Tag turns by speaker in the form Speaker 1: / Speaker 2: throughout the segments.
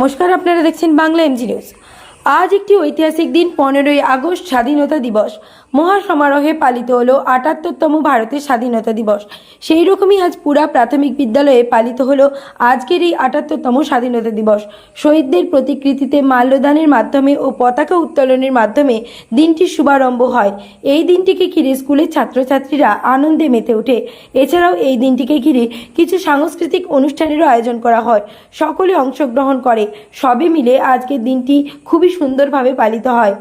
Speaker 1: নমস্কার আপনারা দেখছেন বাংলা এমজি নিউজ। আজ একটি ঐতিহাসিক দিন পনেরোই আগস্ট স্বাধীনতা দিবস। মহাসমারোহে পালিত হলো আটাত্তরতম ভারতের স্বাধীনতা দিবস। সেই রকমই আজ পুরা প্রাথমিক বিদ্যালয়ে পালিত হলো আজকের এই আটাত্তরতম স্বাধীনতা দিবস। শহীদদের প্রতিকৃতিতে মাল্যদানের মাধ্যমে ও পতাকা উত্তোলনের মাধ্যমে দিনটির শুভারম্ভ হয়। এই দিনটিকে ঘিরে স্কুলের ছাত্রছাত্রীরা আনন্দে মেতে ওঠে। এছাড়াও এই দিনটিকে ঘিরে কিছু সাংস্কৃতিক অনুষ্ঠানেরও আয়োজন করা হয়। সকলে অংশগ্রহণ করে। সবে মিলে আজকের দিনটি খুবই সুন্দরভাবে পালিত হয়।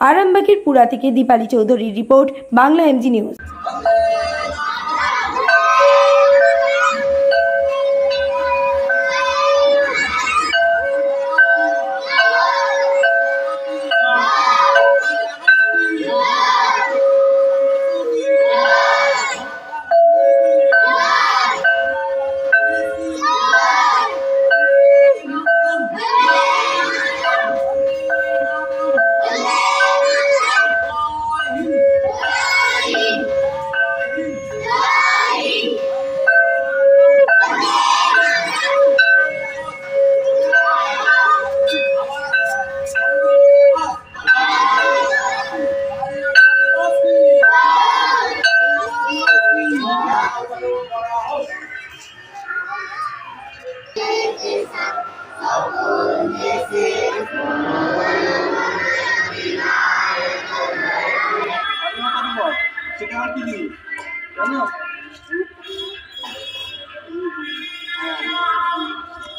Speaker 1: আরামবাগের পুরা থেকে দীপালি চৌধুরীর রিপোর্ট বাংলা এমজি নিউজ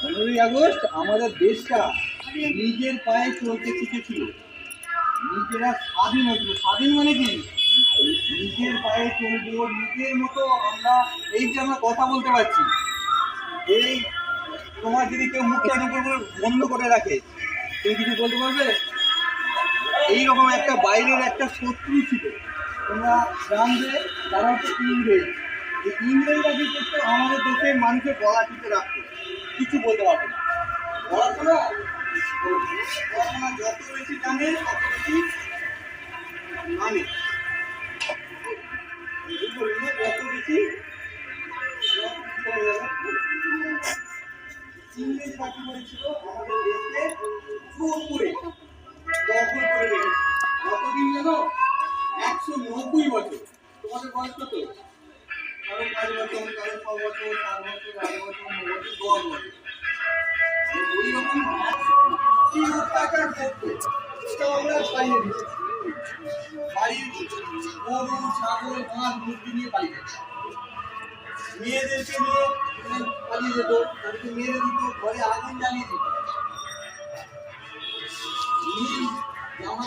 Speaker 2: পনেরোই আগস্ট আমাদের দেশটা নিজের পায়ে চলতে শিখেছিল। নিজেরা স্বাধীন হয়েছিল। স্বাধীন মানে কি? নিজের পায়ে চলবো, নিজের মতো আমরা এই যে আমরা কথা বলতে পারছি, এই তোমার যদি কেউ মুখটা করে বন্ধ করে রাখে তুমি কিছু বলতে পারবে? এইরকম একটা বাইরের একটা শত্রু ছিল। তোমরা জানবে তারা হচ্ছে ইংরেজ। এই ইংরেজরা কি করতো? আমাদের দেশের মানুষের গলা টিপে রাখতো। কিছু বলতে পারবে না। পড়াশোনা? পড়াশোনা যত বেশি জানে, তত বেশি মানে ইংরেজ পার্টি করেছিল আমাদের দেশকে দখল করে কতদিন জানো একশো নব্বই বছর। তোমাদের বয়স কত? কারও পাঁচ বছর কারও ছ বছর, সাত বছর, আট বছর ন বছর, দশ বছর। আমরা মুরগি নিয়ে যেত মেয়েদেরকে নিয়ে পালিয়ে যেত, তাদেরকে মেরে ঘরে আগুন জ্বালিয়ে দিত।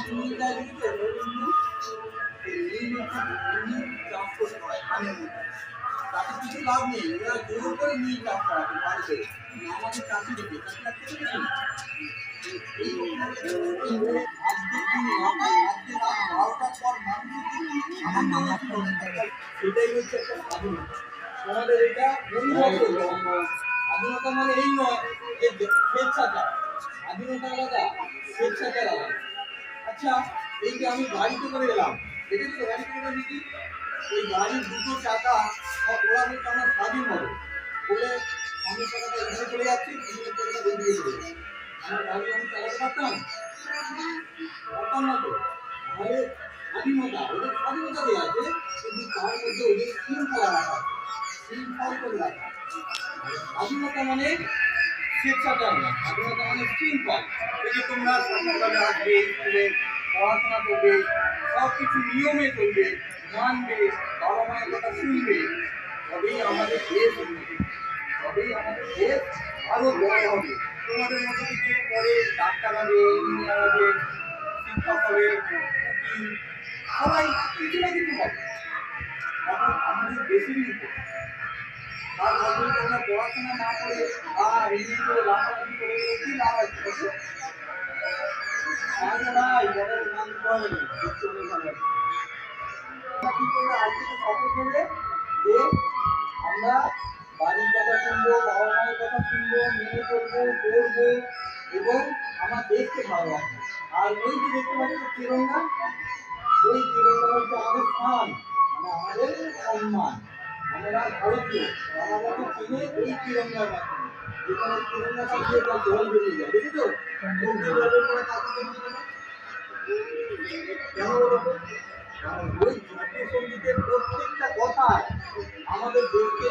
Speaker 2: নীল গায়ে দিতে এই করতে হবে। স্বাধীনতা মানে এই নয় যে স্বেচ্ছাচার স্বাধীনতা আলাদা স্বেচ্ছাচার আলাদা আচ্ছা এই যে আমি গাড়িতে করে এলাম দেখেছি? তো গাড়িতে করে দিচ্ছি ওই গাড়ির দুটো চাকা ওরা স্বাধীন হব? বলে চলে যাচ্ছে গাড়ি আমি চালাতে পারতাম? পারতাম স্বাধীনতা আছে, কিন্তু তার মধ্যে ওদের রাখা করে রাখা স্বাধীনতা মানে স্বেচ্ছাচার না স্বাধীনতা মানে শৃঙ্খল এই যে তোমরা স্বাধীনভাবে আসবে পড়াশোনা করবে সব কিছু নিয়মে চলবে, মানবে, বাবা মায়ের কথা শুনবে। তবেই আমাদের দেশ উন্নতি তবেই আমাদের দেশ আরও বড় হবে। তোমাদের মধ্যে থেকে পরে ডাক্তার হবে, ইঞ্জিনিয়ার হবে, শিক্ষক হবে সবাই কিছু না কিছু হবে। তখন আমাদের দেশেরই উপর তার বদলে তোমরা পড়াশোনা না করে বা ইংরেজি করে লাফালাফি করে কি লাভ আছে আমরা কথা শুনব বাবা মায়ের কথা শুনব মেনে এবং আমার দেশকে ভালোবাসবো আর ওই যে দেখতে পাচ্ছ তিরঙ্গা ওই তিরঙ্গা হচ্ছে আমাদের স্থান মানে আমাদের সম্মান আমরা ভারতীয় আমাদেরকে চিনে এই তিরঙ্গার মাধ্যমে যেখানে তেলেঙ্গানা দিয়ে তার জল বেরিয়ে যায় দেখি তো জলের বেরিয়ে? কেন বলো তো কারণ ওই জাতীয় সঙ্গীতের প্রত্যেকটা কথা আমাদের দেশকে